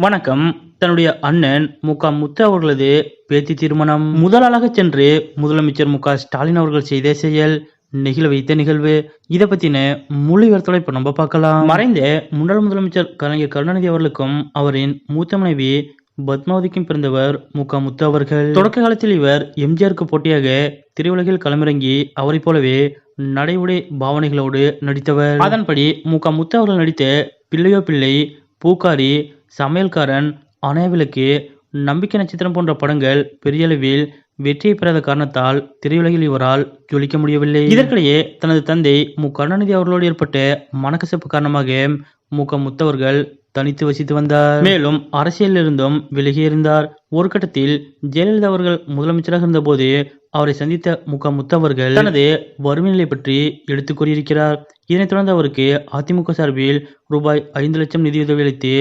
வணக்கம். தன்னுடைய அண்ணன் மு. க. முத்து அவர்களது பேத்தி திருமணம். முதலாளாக சென்று முதலமைச்சர் மு. க. ஸ்டாலின் அவர்கள் செய்த செயல் நெகிழ வைத்த நிகழ்வு இதை பத்தின முழு விவரத்தோட இப்ப நம்ம பார்க்கலாம். மறைந்த முன்னாள் முதலமைச்சர் கலைஞர் கருணாநிதி அவர்களுக்கும் அவரின் மூத்த மனைவி பத்மாவதிக்கும் பிறந்தவர் மு. க. முத்து அவர்கள். தொடக்க காலத்தில் இவர் எம்ஜிஆருக்கு போட்டியாக திரையுலகில் களமிறங்கி அவரைப் போலவே நடை உடை பாவனைகளோடு நடித்தவர். அதன்படி மு. க. முத்து அவர்கள் நடித்த பிள்ளையோ பிள்ளை பூக்காரி சமையல்காரன் அணையவிளக்கு நம்பிக்கை நட்சத்திரம் போன்ற படங்கள் பெரியளவில் வெற்றியை பெறாத காரணத்தால் திரையுலகில் இவரால் ஜொலிக்க முடியவில்லை. இதற்கிடையே தனது தந்தை மு. கருணாநிதி அவர்களோடு ஏற்பட்ட மனக்கசப்பு காரணமாக மு. க. முத்தவர்கள் தனித்து வசித்து வந்தார். மேலும் அரசியலில் இருந்தும் விலகி இருந்தார். ஒரு கட்டத்தில் ஜெயலலிதா அவர்கள் முதலமைச்சராக இருந்தபோது அவரை சந்தித்த முக முத்தவர்கள் தனது வறுமை நிலை பற்றி எடுத்துக் கூறியிருக்கிறார். இதனைத் தொடர்ந்து அவருக்கு அதிமுக சார்பில் ரூபாய் ஐந்து லட்சம் நிதியுதவி அளித்து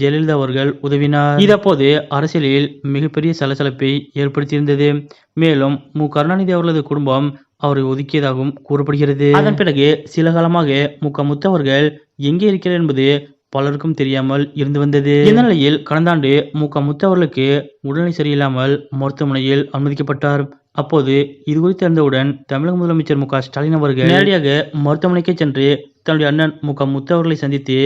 ஜெயலலிதா அவர்கள் உதவினார். இது அப்போது அரசியலில் மிகப்பெரிய சலசலப்பை ஏற்படுத்தியிருந்தது. மேலும் மு. கருணாநிதி அவர்களது குடும்பம் அவரை ஒதுக்கியதாகவும் கூறப்படுகிறது. அதன் பிறகு சில காலமாக மு. க. முத்தவர்கள் எங்கே இருக்கிறார் என்பது பலருக்கும் தெரியாமல் இருந்து வந்தது. இந்த நிலையில் கடந்த ஆண்டு மு க முத்து அவர்களுக்கு உடல்நிலை சரியில்லாமல் மருத்துவமனையில் அனுமதிக்கப்பட்டார். அப்போது இது குறித்து அறிந்தவுடன் தமிழக முதலமைச்சர் மு ஸ்டாலின் அவர்கள் நேரடியாக மருத்துவமனைக்கு சென்று தன்னுடைய அண்ணன் மு க முத்து அவர்களை சந்தித்து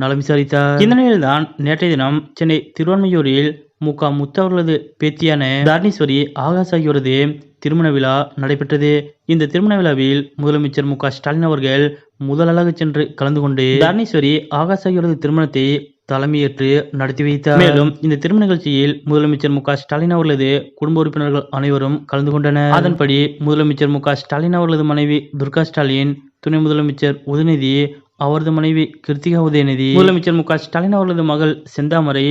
நலம் விசாரித்தார். இந்த நிலையில்தான் நேற்றைய தினம் சென்னை திருவான்மையூரில் மு க முத்து அவர்களது பேத்தியான தாரணீஸ்வரி ஆகாஷ் ஆகியோரது திருமண விழா நடைபெற்றது. இந்த திருமண விழாவில் முதலமைச்சர் மு க ஸ்டாலின் அவர்கள் முதலாளாக சென்று கலந்து கொண்டு தாரணீஸ்வரி ஆகாஷ் ஆகியோரது திருமணத்தை தலைமையேற்று நடத்தி வைத்தார். மேலும் இந்த திருமண நிகழ்ச்சியில் முதலமைச்சர் மு க ஸ்டாலின் அவர்களது குடும்ப உறுப்பினர்கள் அனைவரும் கலந்து கொண்டனர். அதன்படி முதலமைச்சர் மு க ஸ்டாலின் அவர்களது மனைவி துர்கா ஸ்டாலின் துணை முதலமைச்சர் உதயநிதி அவரது மனைவி கிருத்திகா உதயநிதி முதலமைச்சர் மு க ஸ்டாலின் அவர்களது மகள் செந்தாமரை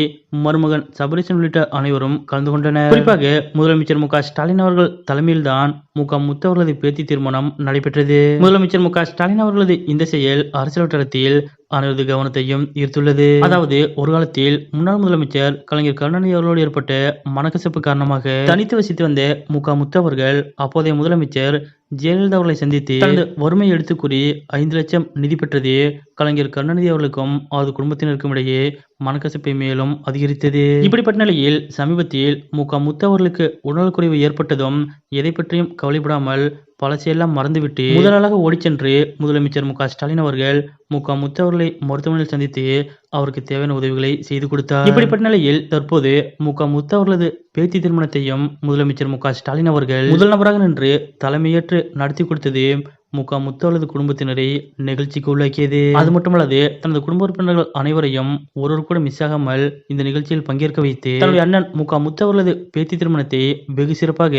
மருமகன் சபரீசன் உள்ளிட்ட அனைவரும் கலந்து கொண்டனர். குறிப்பாக முதலமைச்சர் மு க ஸ்டாலின் அவர்கள் தலைமையில்தான் மு க முத்து அவர்களது பேத்தி திருமணம் நடைபெற்றது. முதலமைச்சர் மு க ஸ்டாலின் அவர்களது இந்த செயல் அரசியல் வட்டாரத்தில் அனைவரது கவனத்தையும் ஈர்த்துள்ளது. அதாவது ஒரு காலத்தில் முன்னாள் முதலமைச்சர் கலைஞர் கருணாநிதி அவர்களோடு ஏற்பட்ட மனக்கசப்பு காரணமாக தனித்து வசித்து வந்த மு. க. முத்து அவர்கள் அப்போதைய முதலமைச்சர் ஜெயலலிதா அவர்களை சந்தித்து தனது வறுமையை எடுத்து கூறி ஐந்து லட்சம் நிதி பெற்றது. கலைஞர் கருணாநிதி அவர்களுக்கும் அவரது குடும்பத்தினருக்கும் இடையே மனக்கசப்பை மேலும் அதிகரித்தது. இப்படிப்பட்ட நிலையில் சமீபத்தில் மு. க. முத்து அவர்களுக்கு உடல்குறைவு ஏற்பட்டதும் எதை பற்றியும் கவலைப்படாமல் பழசையெல்லாம் மறந்துவிட்டு முதலாளாக ஓடிச் சென்று முதலமைச்சர் மு க ஸ்டாலின் அவர்கள் மு க முத்து அவர்களை மருத்துவமனையில் சந்தித்து அவருக்கு தேவையான உதவிகளை செய்து கொடுத்தார். இப்படிப்பட்ட நிலையில் தற்போது மு க முத்து அவர்களது பேத்தி திருமணத்தையும் முதலமைச்சர் மு க ஸ்டாலின் அவர்கள் முதல் நபராக நின்று தலைமையேற்று நடத்தி கொடுத்தது முகா க முத்து குடும்பத்தினரை நிகழ்ச்சிக்கு உள்ளாக்கியது. அது மட்டுமல்லாது தனது குடும்ப உறுப்பினர்கள் அனைவரையும் ஒருவர் கூட மிஸ் ஆகாமல் இந்த நிகழ்ச்சியில் பங்கேற்க வைத்து தன்னுடைய அண்ணன் மு முத்து அவர்களது பேத்தி திருமணத்தை வெகு சிறப்பாக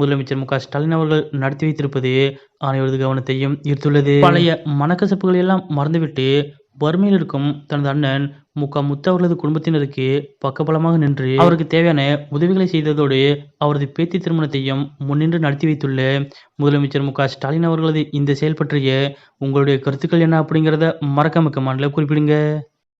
முதலமைச்சர் மு ஸ்டாலின் அவர்கள் நடத்தி வைத்திருப்பது அனைவரது கவனத்தையும் ஈர்த்துள்ளது. பழைய மனக்கசப்புகளை எல்லாம் மறந்துவிட்டு வறுமையில் இருக்கும் தனது அண்ணன் முக்கா க முத்து அவர்களது குடும்பத்தினருக்கு பக்கபலமாக நின்று அவருக்கு தேவையான உதவிகளை செய்ததோடு அவரது பேத்தி திருமணத்தையும் முன்னின்று நடத்தி வைத்துள்ள முதலமைச்சர் மு ஸ்டாலின் அவர்களது இந்த செயல் பற்றிய உங்களுடைய கருத்துக்கள் என்ன அப்படிங்கிறத மறக்காம கமெண்ட்ல குறிப்பிடுங்க.